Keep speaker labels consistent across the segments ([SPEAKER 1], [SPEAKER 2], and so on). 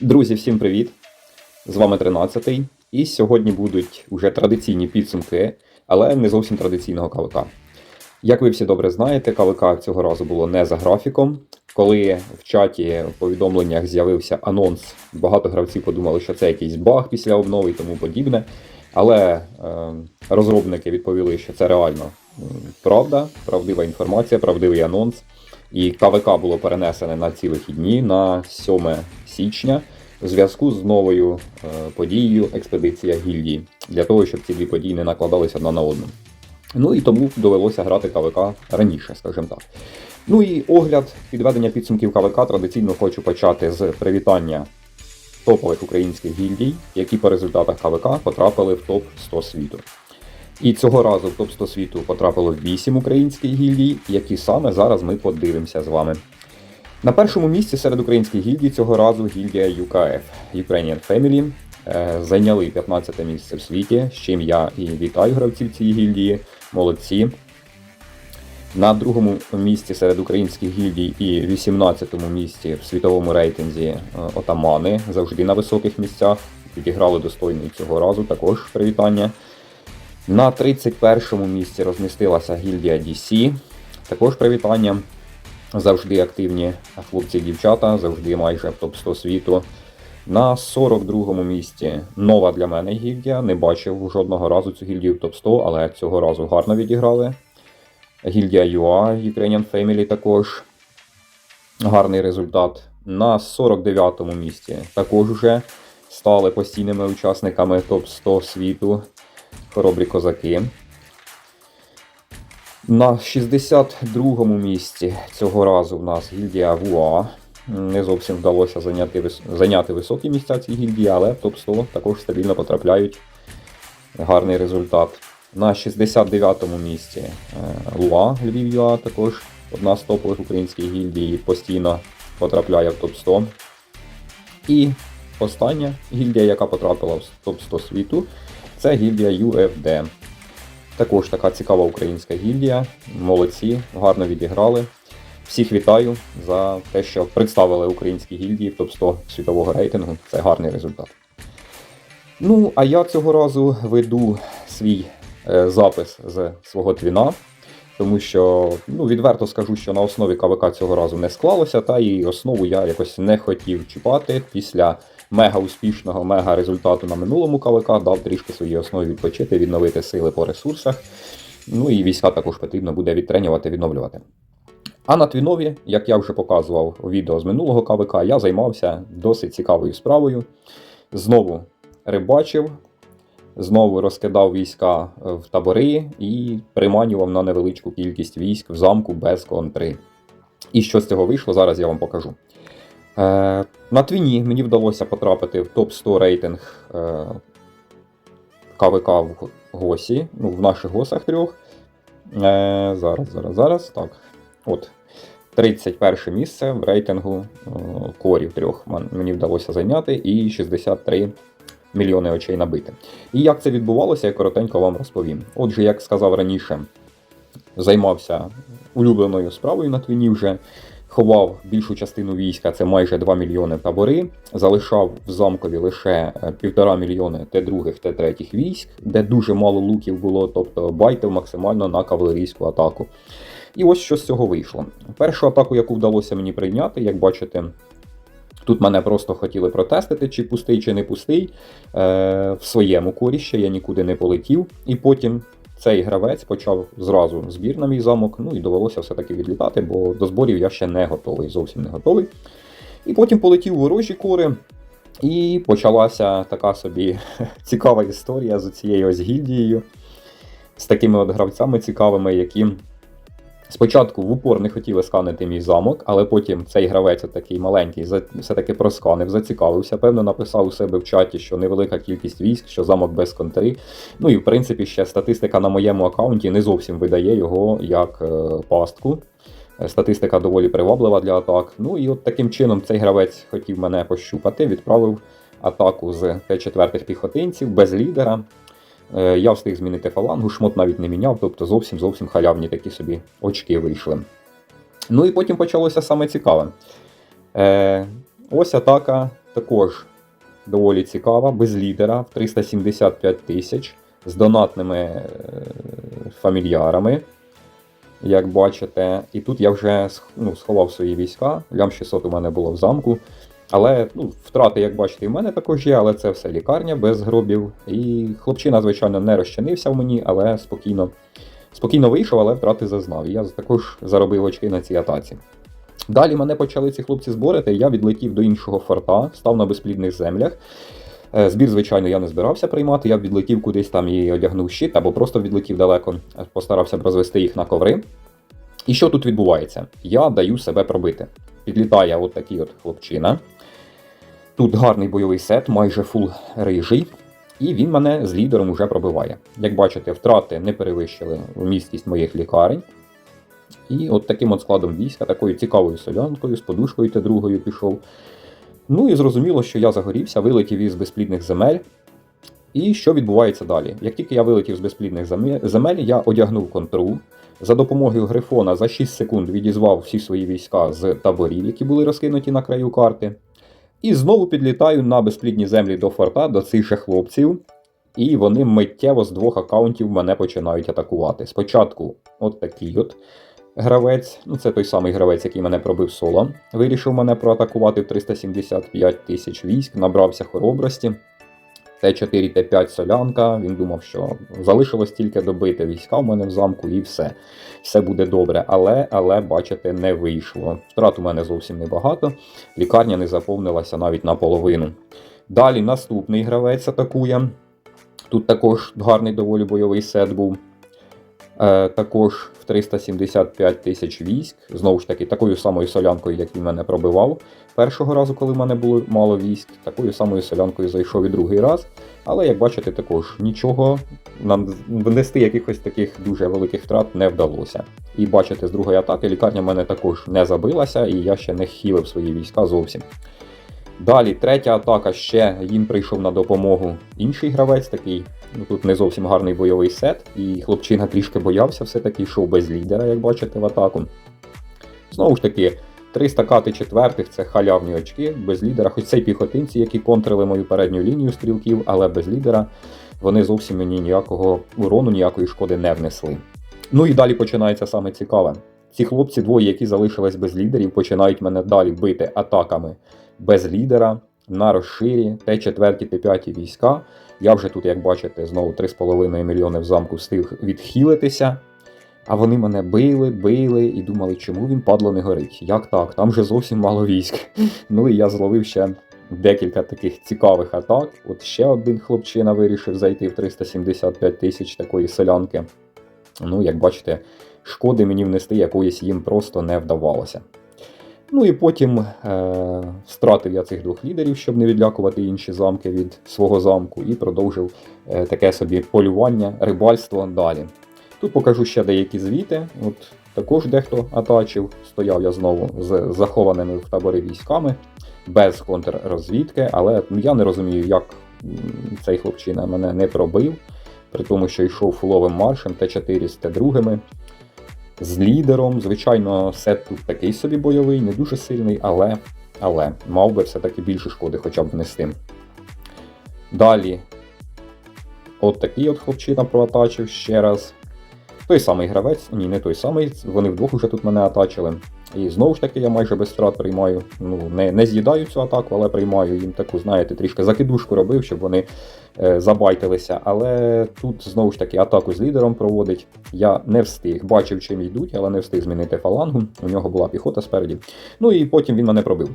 [SPEAKER 1] Друзі, всім привіт! З вами 13-й. І сьогодні будуть уже традиційні підсумки, але не зовсім традиційного КВК. Як ви всі добре знаєте, КВК цього разу було не за графіком. Коли в чаті в повідомленнях з'явився анонс, багато гравців подумали, що це якийсь баг після обнови і тому подібне. Але е, розробники відповіли, що це реально правда, правдива інформація, правдивий анонс. І КВК було перенесене на ці вихідні на 7 січня у зв'язку з новою е, подією експедиція гільдії для того, щоб ці дві події не накладалися одна на одну. Ну і тому довелося грати КВК раніше, скажімо так. Ну і огляд підведення підсумків КВК традиційно хочу почати з привітання топових українських гільдій, які по результатах КВК потрапили в топ 100 світу. І цього разу в топ 100 світу потрапило 8 українських гільдій, які саме зараз ми подивимося з вами. На першому місці серед українських гільдій цього разу гільдія UKF Ukrainian Family. Е, Зайняли 15 місце в світі, з чим я і вітаю гравців цієї гільдії. Молодці. На другому місці серед українських гільдій і 18-му місці в світовому рейтинзі е, отамани завжди на високих місцях. Підіграли достойно цього разу, також привітання. На 31-му місці розмістилася гільдія DC. Також привітання. Завжди активні хлопці і дівчата, завжди майже в топ-100 світу. На 42-му місці нова для мене гільдія. Не бачив жодного разу цю гільдію в топ-100, але цього разу гарно відіграли. Гільдія UA, Ukrainian Family також. Гарний результат. На 49-му місці також вже стали постійними учасниками топ-100 світу. Хоробрі козаки. На 62-му місці цього разу в нас гільдія ВУА. Не зовсім вдалося зайняти, зайняти високі місця цій гільдії, але в топ-100 також стабільно потрапляють. Гарний результат. На 69-му місці е, Луа Львів ЮА також одна з топових українських гільдій постійно потрапляє в топ-100. І остання гільдія, яка потрапила в топ-100 світу, це гільдія UFD. Також така цікава українська гільдія. Молодці, гарно відіграли. Всіх вітаю за те, що представили українські гільдії в топ-100 світового рейтингу. Це гарний результат. Ну, а я цього разу веду свій е, запис з свого твіна, тому що, ну, відверто скажу, що на основі КВК цього разу не склалося, та і основу я якось не хотів чіпати після мега успішного, мега результату на минулому КВК, дав трішки своїй основі відпочити, відновити сили по ресурсах. Ну і війська також потрібно буде відтренювати, відновлювати. А на Твінові, як я вже показував у відео з минулого КВК, я займався досить цікавою справою. Знову рибачив, знову розкидав війська е, в табори і приманював на невеличку кількість військ в замку без контри. І що з цього вийшло, зараз я вам покажу. Е, на Твіні мені вдалося потрапити в топ-100 рейтинг е, КВК в ГОСі, ну, в наших ГОСах трьох. Е, зараз, зараз, зараз. Так. От. 31 місце в рейтингу корів трьох мені вдалося зайняти і 63 мільйони очей набити. І як це відбувалося, я коротенько вам розповім. Отже, як сказав раніше, займався улюбленою справою на твіні вже. Ховав більшу частину війська, це майже 2 мільйони табори. Залишав в замкові лише е, півтора мільйони Т2, Т3 військ, де дуже мало луків було, тобто байтив максимально на кавалерійську атаку. І ось що з цього вийшло. Першу атаку, яку вдалося мені прийняти, як бачите, тут мене просто хотіли протестити, чи пустий, чи не пустий. Е, в своєму корі ще я нікуди не полетів. І потім цей гравець почав зразу збір на мій замок, ну і довелося все-таки відлітати, бо до зборів я ще не готовий, зовсім не готовий. І потім полетів ворожі кори. І почалася така собі цікава історія з цією ось гільдією, з такими от гравцями цікавими, які спочатку в упор не хотіли сканити мій замок, але потім цей гравець, такий маленький, все-таки просканив, зацікавився. Певно, написав у себе в чаті, що невелика кількість військ, що замок без контри. Ну і в принципі ще статистика на моєму аккаунті не зовсім видає його як е, пастку. Е, Статистика доволі приваблива для атак. Ну і от таким чином цей гравець хотів мене пощупати, відправив атаку з Т4 піхотинців без лідера. Е, Я встиг змінити фалангу, шмот навіть не міняв, тобто зовсім зовсім халявні такі собі очки вийшли. Ну і потім почалося саме цікаве. Е, ось атака також доволі цікава, без лідера в 375 тисяч з донатними е, фамільярами. Як бачите, і тут я вже ну, сховав свої війська. Лям 600 у мене було в замку. Але ну, втрати, як бачите, і в мене також є, але це все лікарня без гробів. І хлопчина, звичайно, не розчинився в мені, але спокійно, спокійно вийшов, але втрати зазнав. І я також заробив очки на цій атаці. Далі мене почали ці хлопці зборити, я відлетів до іншого форта, став на безплідних землях. Е, Збір, звичайно, я не збирався приймати, я відлетів кудись там і одягнув щит, або просто відлетів далеко, е, постарався б розвести їх на коври. І що тут відбувається? Я даю себе пробити. Підлітає от такий от хлопчина. Тут гарний бойовий сет, майже фул рижий. І він мене з лідером уже пробиває. Як бачите, втрати не перевищили місткість моїх лікарень. І от таким от складом війська, такою цікавою солянкою, з подушкою Т2 пішов. Ну і зрозуміло, що я загорівся, вилетів із безплідних земель. І що відбувається далі? Як тільки я вилетів з безплідних земель, я одягнув контру. За допомогою грифона за 6 секунд відізвав всі свої війська з таборів, які були розкинуті на краю карти. І знову підлітаю на безплідні землі до форта, до цих же хлопців. І вони миттєво з двох аккаунтів мене починають атакувати. Спочатку от такий от гравець, ну це той самий гравець, який мене пробив соло, вирішив мене проатакувати в 375 тисяч військ, набрався хоробрості. Т4, Т5 солянка. Він думав, що залишилось тільки добити війська в мене в замку і все. Все буде добре. Але, але, бачите, не вийшло. Втрат у мене зовсім небагато. Лікарня не заповнилася навіть наполовину. Далі наступний гравець атакує. Тут також гарний доволі бойовий сет був. Е, також в 375 тисяч військ. Знову ж таки, такою самою солянкою, як він мене пробивав першого разу, коли в мене було мало військ. Такою самою солянкою зайшов і другий раз. Але, як бачите, також нічого нам внести якихось таких дуже великих втрат не вдалося. І бачите, з другої атаки лікарня в мене також не забилася, і я ще не хілив свої війська зовсім. Далі, третя атака ще їм прийшов на допомогу інший гравець, такий, ну тут не зовсім гарний бойовий сет, і хлопчина трішки боявся, все-таки йшов без лідера, як бачите, в атаку. Знову ж таки, 300 кати четвертих це халявні очки, без лідера, хоч це й піхотинці, які контрили мою передню лінію стрілків, але без лідера вони зовсім мені ніякого урону, ніякої шкоди не внесли. Ну і далі починається саме цікаве. Ці хлопці двоє, які залишились без лідерів, починають мене далі бити атаками без лідера на розширі Т4, Т5 війська. Я вже тут, як бачите, знову 3,5 мільйони в замку встиг відхилитися. А вони мене били, били і думали, чому він падло не горить. Як так? Там же зовсім мало військ. Ну і я зловив ще декілька таких цікавих атак. От ще один хлопчина вирішив зайти в 375 тисяч такої селянки. Ну, як бачите, шкоди мені внести якоїсь їм просто не вдавалося. Ну і потім е, стратив я цих двох лідерів, щоб не відлякувати інші замки від свого замку, і продовжив е, таке собі полювання, рибальство далі. Тут покажу ще деякі звіти. От також дехто атачив. Стояв я знову з захованими в таборі військами, без контррозвідки, але ну, я не розумію, як цей хлопчина мене не пробив, при тому, що йшов фуловим маршем Т4 з Т2 з лідером. Звичайно, сет такий собі бойовий, не дуже сильний, але, але мав би все-таки більше шкоди хоча б внести. Далі, от такий от хлопчина проатачив ще раз. Той самий гравець, ні, не той самий, вони вдвох уже тут мене атачили. І знову ж таки я майже без втрат приймаю. Ну, не, не з'їдаю цю атаку, але приймаю їм таку, знаєте, трішки закидушку робив, щоб вони е, забайтилися. Але тут знову ж таки атаку з лідером проводить. Я не встиг. Бачив, чим йдуть, але не встиг змінити фалангу. У нього була піхота спереді. Ну і потім він мене пробив.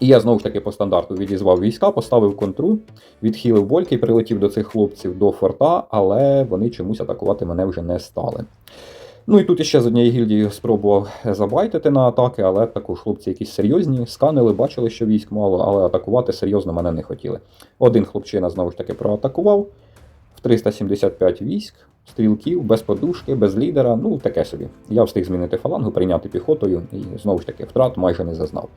[SPEAKER 1] І я знову ж таки по стандарту відізвав війська, поставив контру, відхилив больки, прилетів до цих хлопців до форта, але вони чомусь атакувати мене вже не стали. Ну і тут іще з однієї гільдії спробував забайтити на атаки, але також хлопці якісь серйозні, сканили, бачили, що військ мало, але атакувати серйозно мене не хотіли. Один хлопчина знову ж таки проатакував в 375 військ, стрілків, без подушки, без лідера, ну таке собі. Я встиг змінити фалангу, прийняти піхотою і знову ж таки втрат майже не зазнав.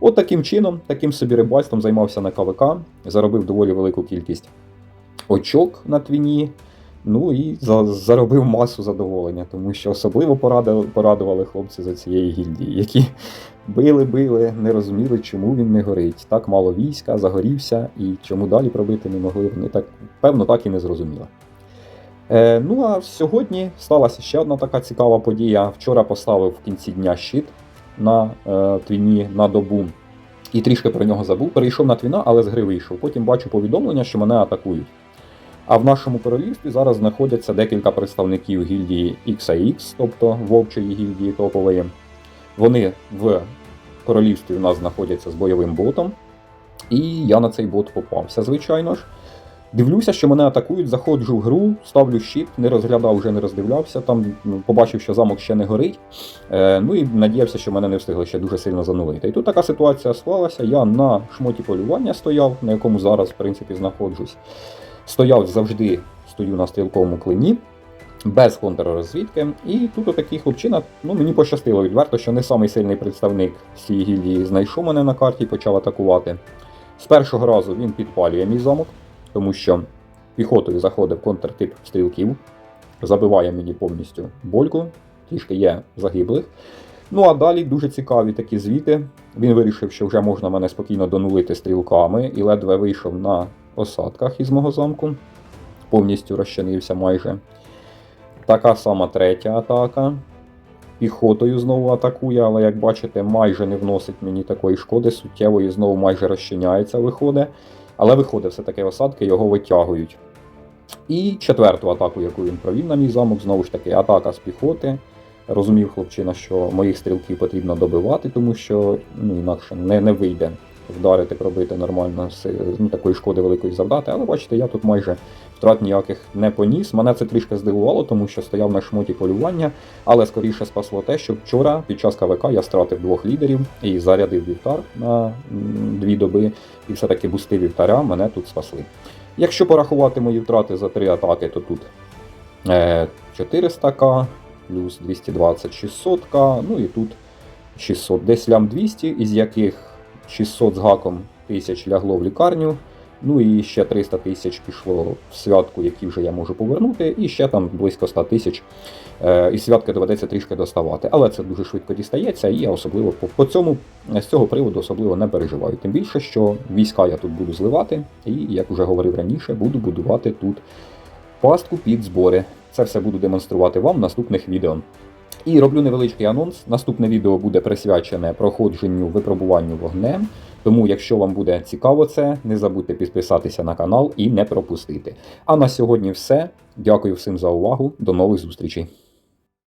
[SPEAKER 1] От таким чином, таким собі рибальством займався на КВК, заробив доволі велику кількість очок на твіні. Ну і за- заробив масу задоволення, тому що особливо порадили, порадували хлопці за цієї гільдії, які били, били, не розуміли, чому він не горить. Так мало війська, загорівся, і чому далі пробити не могли. Вони так, певно, так і не зрозуміли. Е, ну а сьогодні сталася ще одна така цікава подія. Вчора поставив в кінці дня щит на е, твіні на добу. І трішки про нього забув. Перейшов на твіна, але з гри вийшов. Потім бачу повідомлення, що мене атакують. А в нашому королівстві зараз знаходяться декілька представників гільдії XAX, тобто вовчої гільдії топової. Вони в королівстві у нас знаходяться з бойовим ботом. І я на цей бот попався, звичайно ж. Дивлюся, що мене атакують, заходжу в гру, ставлю щит, не розглядав, вже не роздивлявся. Там ну, побачив, що замок ще не горить. Е, ну і надіявся, що мене не встигли ще дуже сильно занулити. І тут така ситуація склалася. Я на шмоті полювання стояв, на якому зараз, в принципі, знаходжусь. Стояв завжди, стою на стрілковому клині, без контррозвідки. І тут отакий хлопчина, ну мені пощастило відверто, що не самий сильний представник цієї гільдії знайшов мене на карті і почав атакувати. З першого разу він підпалює мій замок, тому що піхотою заходив контртип стрілків, забиває мені повністю больку, трішки є загиблих. Ну а далі дуже цікаві такі звіти. Він вирішив, що вже можна мене спокійно донулити стрілками і ледве вийшов на осадках із мого замку. Повністю розчинився майже. Така сама третя атака. Піхотою знову атакує, але як бачите, майже не вносить мені такої шкоди, суттєвої знову майже розчиняється, виходить. Але виходить, все-таки осадки його витягують. І четверту атаку, яку він провів на мій замок, знову ж таки, атака з піхоти. Розумів хлопчина, що моїх стрілків потрібно добивати, тому що ну, інакше не, не вийде вдарити, пробити нормально, ну, такої шкоди великої завдати. Але бачите, я тут майже втрат ніяких не поніс. Мене це трішки здивувало, тому що стояв на шмоті полювання, але скоріше спасло те, що вчора під час КВК я стратив двох лідерів і зарядив вівтар на дві доби, і все-таки бусти вівтаря мене тут спасли. Якщо порахувати мої втрати за три атаки, то тут е, 400к, плюс 220 600к, ну і тут 600, десь лям 200, із яких 600 з гаком тисяч лягло в лікарню. Ну і ще 300 тисяч пішло в святку, які вже я можу повернути, і ще там близько 100 тисяч е, із святки доведеться трішки доставати. Але це дуже швидко дістається, і я особливо по, цьому з цього приводу особливо не переживаю. Тим більше, що війська я тут буду зливати, і як вже говорив раніше, буду будувати тут пастку під збори. Це все буду демонструвати вам в наступних відео. І роблю невеличкий анонс. Наступне відео буде присвячене проходженню випробуванню вогнем. Тому, якщо вам буде цікаво це, не забудьте підписатися на канал і не пропустити. А на сьогодні все. Дякую всім за увагу. До нових зустрічей.